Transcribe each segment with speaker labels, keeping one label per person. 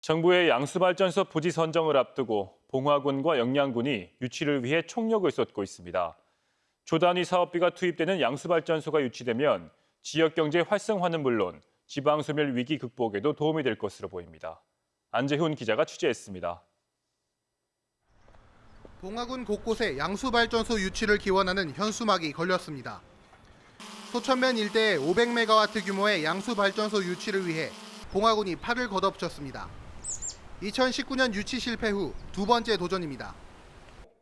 Speaker 1: 정부의 양수발전소 부지 선정을 앞두고 봉화군과 영양군이 유치를 위해 총력을 쏟고 있습니다. 조단위 사업비가 투입되는 양수발전소가 유치되면 지역 경제 활성화는 물론 지방 소멸 위기 극복에도 도움이 될 것으로 보입니다. 안재훈 기자가 취재했습니다.
Speaker 2: 봉화군 곳곳에 양수발전소 유치를 기원하는 현수막이 걸렸습니다. 소천면 일대에 500메가와트 규모의 양수발전소 유치를 위해 봉화군이 팔을 걷어붙였습니다. 2019년 유치 실패 후 두 번째 도전입니다.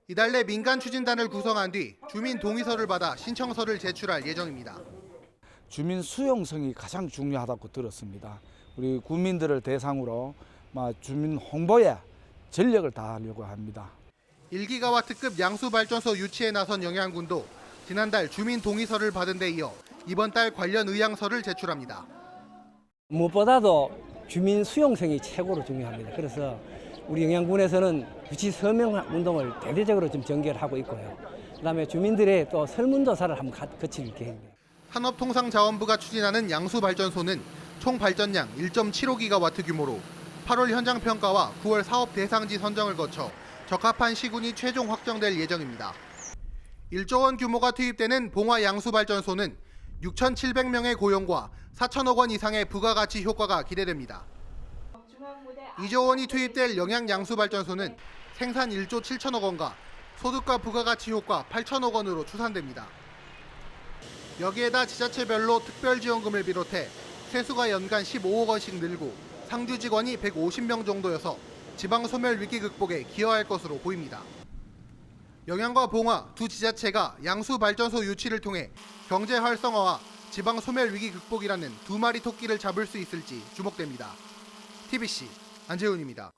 Speaker 2: 이달 내 민간 추진단을 구성한 뒤 주민 동의서를 받아 신청서를 제출할 예정입니다.
Speaker 3: 주민 수용성이 가장 중요하다고 들었습니다. 우리 국민들을 대상으로 막 주민 홍보에 전력을 다하려고 합니다.
Speaker 2: 1기가와트급 양수발전소 유치에 나선 영양군도 지난달 주민 동의서를 받은 데 이어 이번 달 관련 의향서를 제출합니다.
Speaker 4: 무엇보다도 주민 수용성이 최고로 중요합니다. 그래서 우리 영양군에서는 유치 서명 운동을 대대적으로 좀 전개를 하고 있고요. 그다음에 주민들의 또 설문조사를 한번 가- 거칠 계획입니다.
Speaker 2: 산업통상자원부가 추진하는 양수발전소는 총 발전량 1.75기가와트 규모로 8월 현장 평가와 9월 사업 대상지 선정을 거쳐 적합한 시군이 최종 확정될 예정입니다. 1조 원 규모가 투입되는 봉화 양수발전소는 6,700명의 고용과 4천억 원 이상의 부가가치 효과가 기대됩니다. 2조 원이 투입될 영양 양수발전소는 생산 1조 7천억 원과 소득과 부가가치 효과 8천억 원으로 추산됩니다. 여기에다 지자체별로 특별지원금을 비롯해 세수가 연간 15억 원씩 늘고 상주 직원이 150명 정도여서 지방 소멸 위기 극복에 기여할 것으로 보입니다. 영양과 봉화 두 지자체가 양수 발전소 유치를 통해 경제 활성화와 지방 소멸 위기 극복이라는 두 마리 토끼를 잡을 수 있을지 주목됩니다. TBC 안재훈입니다.